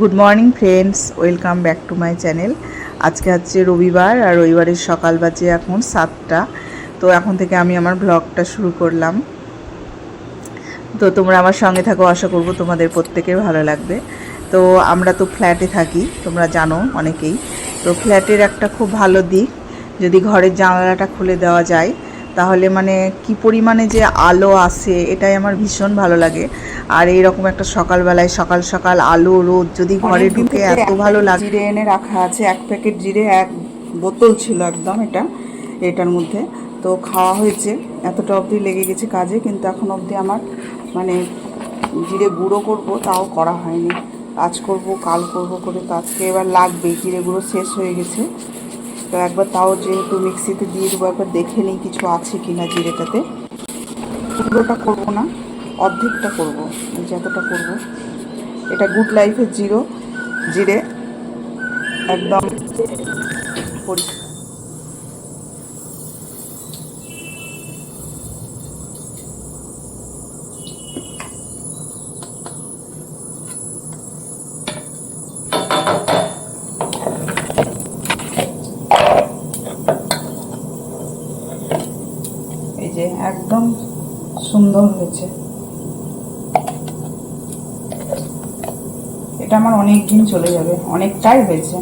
Good morning friends welcome back to my channel আজকে হচ্ছে রবিবার আর রবিবারের সকাল বাজে এখন সাতটা। তো এখন থেকে আমি আমার ব্লগটা শুরু করলাম। তো তোমরা আমার সঙ্গে থাকো, আশা করব তোমাদের প্রত্যেকের ভালো লাগবে। তো আমরা তো ফ্ল্যাটে থাকি, তোমরা জানো অনেকেই। তো ফ্ল্যাটের একটা খুব ভালো দিক, যদি ঘরের জানালাটা খুলে দেওয়া যায় তাহলে মানে কি পরিমাণে যে আলো আসে এটাই আমার ভীষণ ভালো লাগে। আর এইরকম একটা সকালবেলায় সকাল সকাল আলো রোদ যদি ঘরে ঢুকে এত ভালো লাগে জিরে এনে রাখা আছে এক প্যাকেট জিরে এক বোতল ছিল একদম এটা এটার মধ্যে। তো খাওয়া হয়েছে এতটা অবধি লেগে গেছে কাজে কিন্তু এখন অবধি আমার মানে জিরে গুঁড়ো করব তাও করা হয়নি। আজ করব কাল করব করে তো আজকে এবার লাগবে জিরে গুঁড়ো শেষ হয়ে গেছে। তো একবার তাও যেহেতু মিক্সিতে দিয়ে দেবো, একবার দেখে নিই কিছু আছে কি না জিরেটাতে। পুরোটা করব না, অর্ধেকটা করব যতটা করব। এটা গুড লাইফের জিরো, জিরে, একদম পরি- এই যে একদম সুন্দর হয়েছে। এটা আমার অনেক দিন চলে যাবে, অনেকটাই হয়েছে।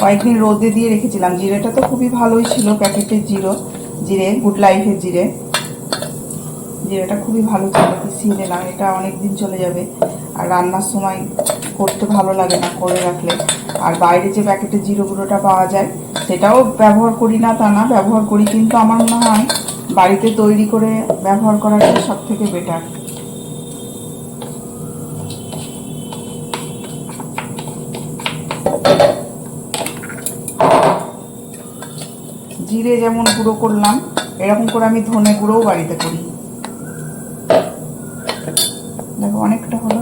কয়েকদিন রোদে দিয়ে রেখেছিলাম, জিরেটা তো খুবই ভালোই ছিল, প্যাকেটের জিরো, জিরে গুড লাইফের জিরে। জিরেটা খুবই ভালো ছিল পিছিয়ে নিলাম এটা অনেক দিন চলে যাবে। আর রান্নার সময় করতে ভালো লাগে না, করে রাখলে। আর বাইরে যে প্যাকেটে জিরো গুঁড়োটা পাওয়া যায়, সেটাও ব্যবহার করি না তা না, ব্যবহার করি কিন্তু আমার মনে হয় বাড়িতে তৈরি করে ব্যবহার করাটা সব থেকে বেটার জিরে যেমন গুঁড়ো করলাম, এরকম করে আমি ধনে গুঁড়োও বাড়িতে করি দেখো অনেকটা হলো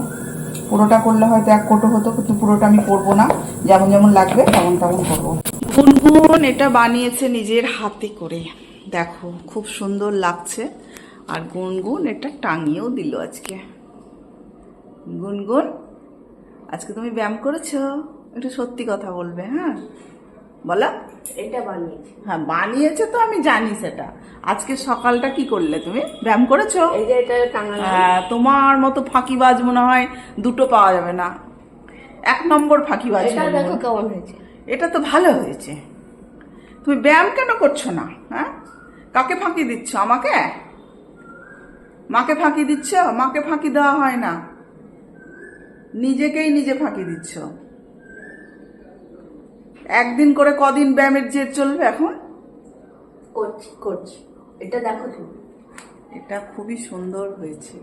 পুরোটা করলে হয়তো এক কোটো হতো, কিন্তু পুরোটা আমি করব না। যেমন যেমন লাগবে, তেমন তেমন করব। গুনগুন এটা বানিয়েছে নিজের হাতে করে। দেখো, খুব সুন্দর লাগছে। আর গুনগুন এটা টাঙিয়েও দিল আজকে। গুনগুন, আজকে তুমি ব্যায়াম করেছ? একটু সত্যি কথা বলবে হ্যাঁ? বলো। এটা বানিয়েছি। হ্যাঁ বানিয়েছে তো আমি জানি সেটা। আজকে সকালটা কি করলে তুমি? ব্যায়াম করেছ? এই যে এটা টাঙানো হ্যাঁ, তোমার মতো ফাঁকিবাজ মনে হয় দুটো পাওয়া যাবে না। এক নম্বর ফাঁকিবাজ এটা দেখো কেমন হয়েছে। এটা তো ভালো হয়েছে। তুমি ব্যায়াম কেন করছ না হ্যাঁ? কাকে ফাঁকি দিচ্ছ আমাকে? মাকে ফাঁকি দিচ্ছ? মাকে ফাঁকি দেওয়া হয় না। নিজেকেই নিজে ফাঁকি দিচ্ছ। একদিন করে কদিন ব্যায়ামের জেদ চলবে এখন? করছি করছি। এটা দেখো তুমি। এটা খুবই সুন্দর হয়েছে।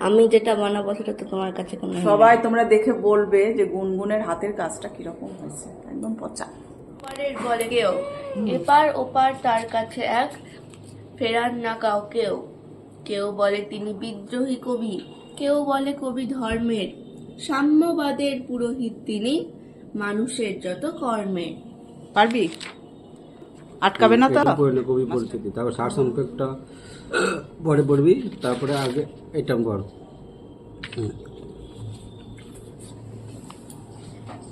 আমি যেটা বানাবো সেটা তো তোমার কাছে কোনো সবাই তোমরা দেখে বলবে যে গুনগুনের হাতের কাজটা কীরকম হয়েছে। একদম পচা। পরের বলে কেউ এপার ওপার তার কাছে এক ফেরান না কাউকেও কেউ বলে তিনি বিদ্রোহী কবি কেউ বলে কবি ধর্মের। সাম্যবাদের পুরোহিত তিনি মানুষের যত কর্মের পারবি? আটকাবে না তো? নে কবি পরিস্থিতি তারপর সার সংক্ষেপটা পরে পড়বি তারপরে আগে এটা কর। হুম।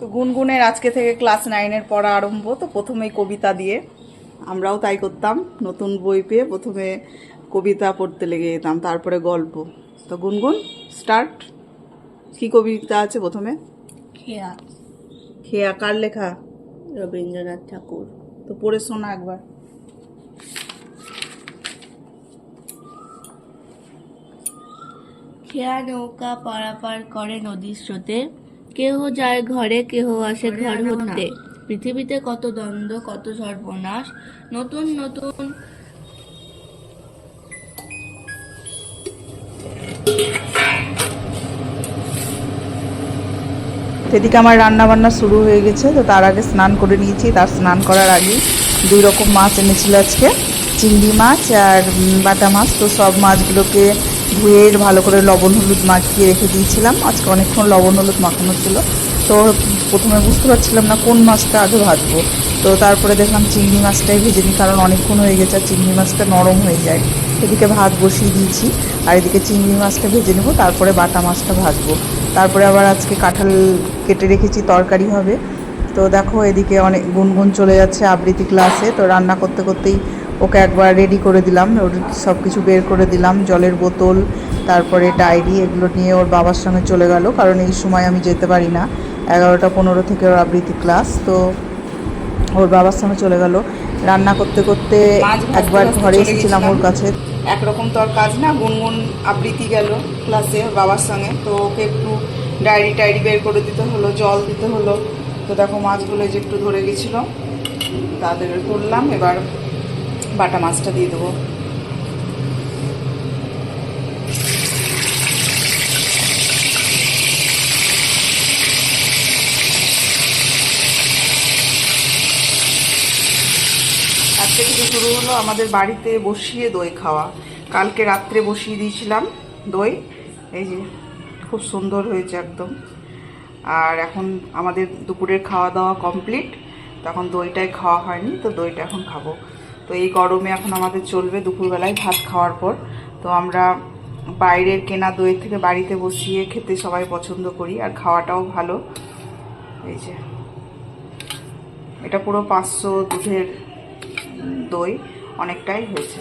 তো গুনগুনের আজকে থেকে ক্লাস নাইনের পড়া আরম্ভ তো প্রথমেই কবিতা দিয়ে। আমরাও তাই করতাম নতুন বই পেয়ে প্রথমে কবিতা পড়তে লেগে যেতাম তারপরে গল্প। তো গুনগুন স্টার্ট কি কবিতা আছে প্রথমে? খেয়া খেয়া কার লেখা? রবীন্দ্রনাথ ঠাকুর। তো পড়ে শোনা একবার। খেয়া নৌকা পারাপার করে নদীর স্রোতে। কেহ যায় ঘরে কেহ আসে ঘর হতে। পৃথিবীতে কত দ্বন্দ্ব কত সর্বনাশ। নতুন নতুন সেদিকে আমার রান্না বান্না শুরু হয়ে গেছে, তো তার আগে স্নান করে নিয়েছি। তার স্নান করার আগে দুই রকম মাছ এনেছিল আজকে, চিংড়ি মাছ আর বাটা মাছ। তো সব মাছগুলোকে ধুয়ে ভালো করে লবণ হলুদ মাখিয়ে রেখে দিয়েছিলাম। আজকে অনেকক্ষণ লবণ হলুদ মাখানো ছিল। তো প্রথমে বুঝতে পারছিলাম না কোন মাছটা আগে ভাজবো। তো তারপরে দেখলাম চিংড়ি মাছটাই ভেজে নিই, কারণ অনেকক্ষণ হয়ে গেছে আর চিংড়ি মাছটা নরম হয়ে যায়। এদিকে ভাত বসিয়ে দিয়েছি, আর এদিকে চিংড়ি মাছটা ভেজে নেব, তারপরে বাটা মাছটা ভাজবো। তারপরে আবার আজকে কাঁঠাল কেটে রেখেছি, তরকারি হবে। তো দেখো, এদিকে অনেক গুনগুন চলে যাচ্ছে আবৃত্তি ক্লাসে। তো রান্না করতে করতেই ওকে একবার রেডি করে দিলাম। ওর সব কিছু বের করে দিলাম, জলের বোতল, তারপরে ডায়েরি, এগুলো নিয়ে ওর বাবার সঙ্গে চলে গেল। কারণ এই সময় আমি যেতে পারি না। এগারোটা পনেরো থেকে ওর আবৃত্তি ক্লাস। তো ওর বাবার সঙ্গে চলে গেল। রান্না করতে করতে একবার ঘরে এসেছিলাম ওর কাছে। একরকম তো আর কাজ না গুনগুন আবৃত্তি গেল ক্লাসে বাবার সঙ্গে। তো ওকে একটু ডায়েরি টায়েরি বের করে দিতে হলো জল দিতে হলো। তো দেখো মাছগুলো যে একটু ধরে গেছিল। তাদের তুললাম এবার বাটা মাছটা দিয়ে দেবো আজকে থেকে শুরু হলো আমাদের বাড়িতে বসিয়ে দই খাওয়া। কালকে রাত্রে বসিয়ে দিয়েছিলাম দই। এই যে, খুব সুন্দর হয়েছে একদম। আর এখন আমাদের দুপুরের খাওয়া দাওয়া কমপ্লিট। তখন দইটাই খাওয়া হয়নি, তো দইটা এখন খাব। তো এই গরমে এখন আমাদের চলবে দুপুরবেলায় ভাত খাওয়ার পর। তো আমরা বাইরের কেনা দইয়ের থেকে বাড়িতে বসিয়ে খেতে সবাই পছন্দ করি, আর খাওয়াটাও ভালো। এই যে, এটা পুরো পাঁচশো দুধের দই অনেকটাই হয়েছে।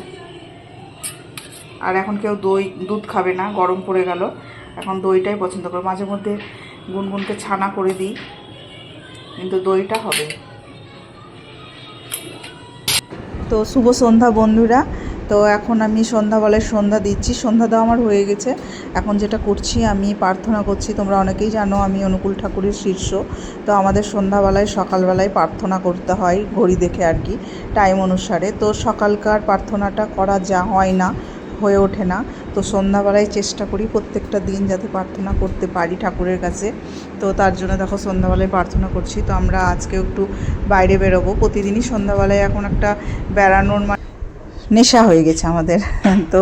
আর এখন কেউ দই, দুধ খাবে না, গরম পড়ে গেল। এখন দইটাই পছন্দ করে। মাঝে মধ্যে গুনগুনকে ছানা করে দিই, কিন্তু দইটা হবে। তো শুভ সন্ধ্যা বন্ধুরা। তো এখন আমি সন্ধ্যাবেলায় সন্ধ্যা দিচ্ছি। সন্ধ্যা দেওয়া আমার হয়ে গেছে। এখন যেটা করছি, আমি প্রার্থনা করছি, তোমরা অনেকেই জানো আমি অনুকূল ঠাকুরের শীর্ষ তো আমাদের সন্ধ্যাবেলায়, সকালবেলায় প্রার্থনা করতে হয় ঘড়ি দেখে আর কি টাইম অনুসারে। তো সকালকার প্রার্থনাটা করা যা হয় না, হয়ে ওঠে না। তো সন্ধ্যাবেলায় চেষ্টা করি প্রত্যেকটা দিন যাতে প্রার্থনা করতে পারি ঠাকুরের কাছে। তো তার জন্য দেখো সন্ধ্যাবেলায় প্রার্থনা করছি। তো আমরা আজকেও একটু বাইরে বেরোবো। প্রতিদিনই সন্ধ্যাবেলায় এখন একটা বেড়ানোর মা- নেশা হয়ে গেছে আমাদের। তো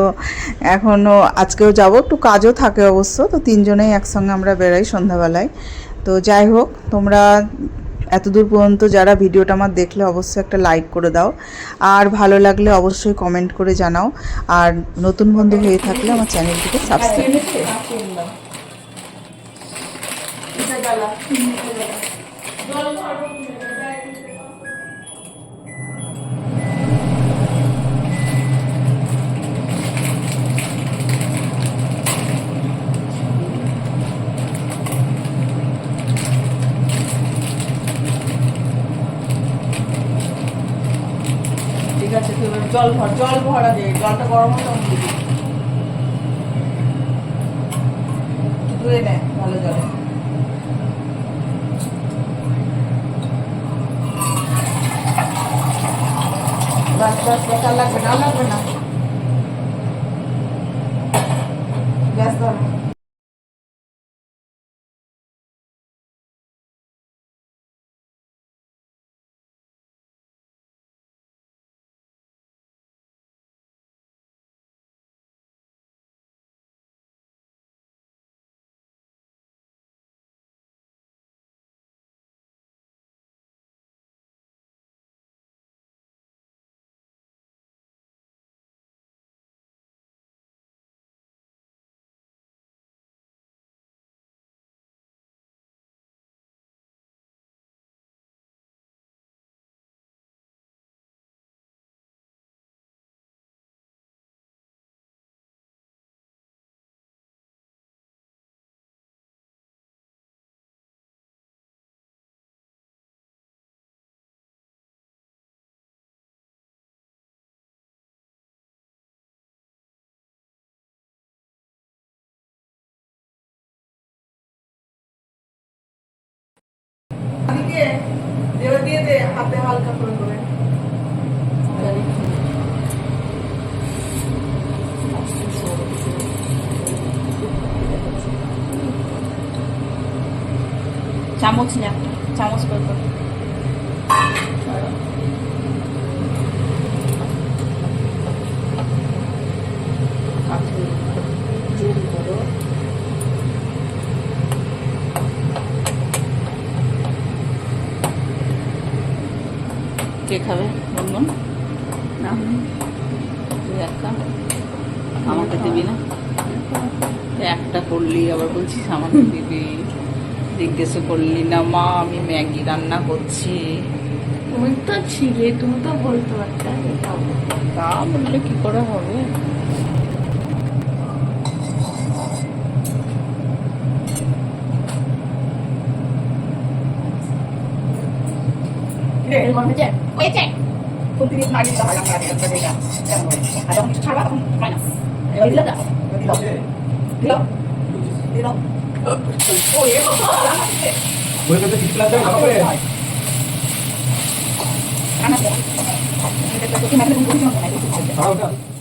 এখনও আজকেও যাব, একটু কাজও থাকে অবশ্য, তো তিনজনেই একসঙ্গে আমরা বেরোই সন্ধ্যাবেলায়। তো যাই হোক, তোমরা এতদূর পর্যন্ত যারা ভিডিওটা আমার দেখলে অবশ্যই একটা লাইক করে দাও। আর ভালো লাগলে অবশ্যই কমেন্ট করে জানাও। আর নতুন বন্ধু হয়ে থাকলে আমার চ্যানেলটিকে সাবস্ক্রাইব ঠিক আছে তুই এবার জল ভর, জল ভরা দে, জলটা গরম আমি দিবি। ধুয়ে নে, ভালো জলে। বাস বাস বাস লাগবে না লাগবে না। গ্যাস ধর। দিয়ে দে হাতে হালকা করে করে চামচ নে চামচ করে না? তুই একটা আমাকে দিবি না? একটা করলি আবার বলছিস আমাকে দিবি। জিজ্ঞেস করলি না মা আমি ম্যাগি রান্না করছি। তুমি তো ছিলে তুমি তো বলতে পারতে তা বললে কি করে হবে? kung tinitmanin ka lang natin ang kanila. Ano, tsara akong manas. Dilog ako. Dilog. Dilog. Dilog. Oh, yeah. Boleh kata kita dah apa ya? Anak ya. Kita tak tahu kita nak tunggu yang mana itu. Tahu tak?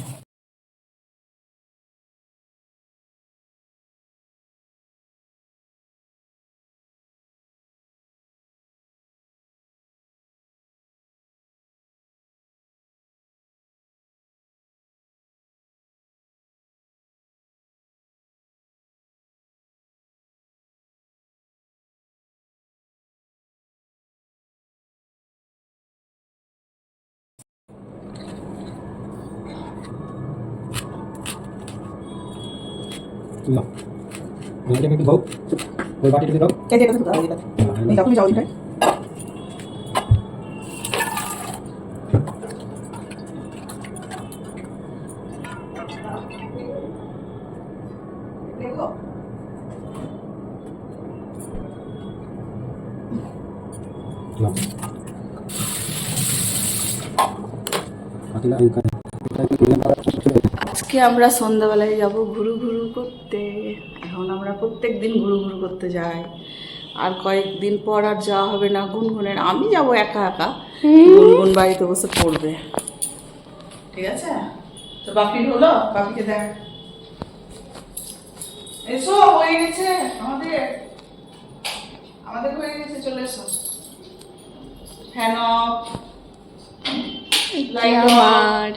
না আমাকে একটু দাও ওই বাটিটা দাও তখনই যাও ওইটাই না বাটিটা এই কানে এটা কি কিনে পাওয়া আজকে আমরা সন্ধ্যাবেলায় যাব ঘুরু ঘুরু করতে। এখন আমরা প্রত্যেক দিন ঘুরু ঘুরু করতে যাই। আর কয়েকদিন পর আর যাওয়া হবে না গুনগুনের। আমি যাব একা একা। গুনগুন বাড়িতে বসে পড়বে। ঠিক আছে? তো বাপি হলো? বাপিকে দেখ। এসো হয়ে গেছে আমাদের। আমাদের হয়ে গেছে চলে এসো। Fan of. লাইট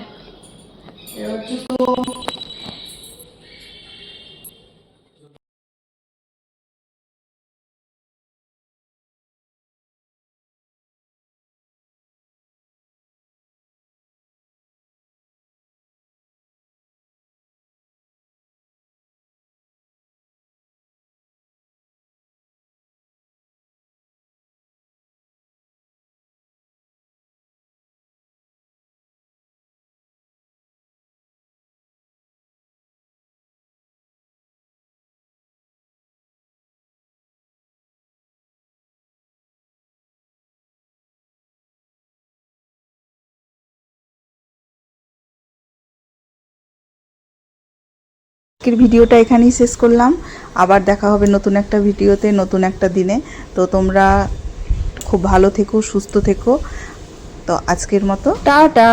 অফ এবার আজকের ভিডিওটা এখানেই শেষ করলাম। আবার দেখা হবে নতুন একটা ভিডিওতে, নতুন একটা দিনে। তো তোমরা খুব ভালো থেকো, সুস্থ থেকো। তো আজকের মতো। টাটা।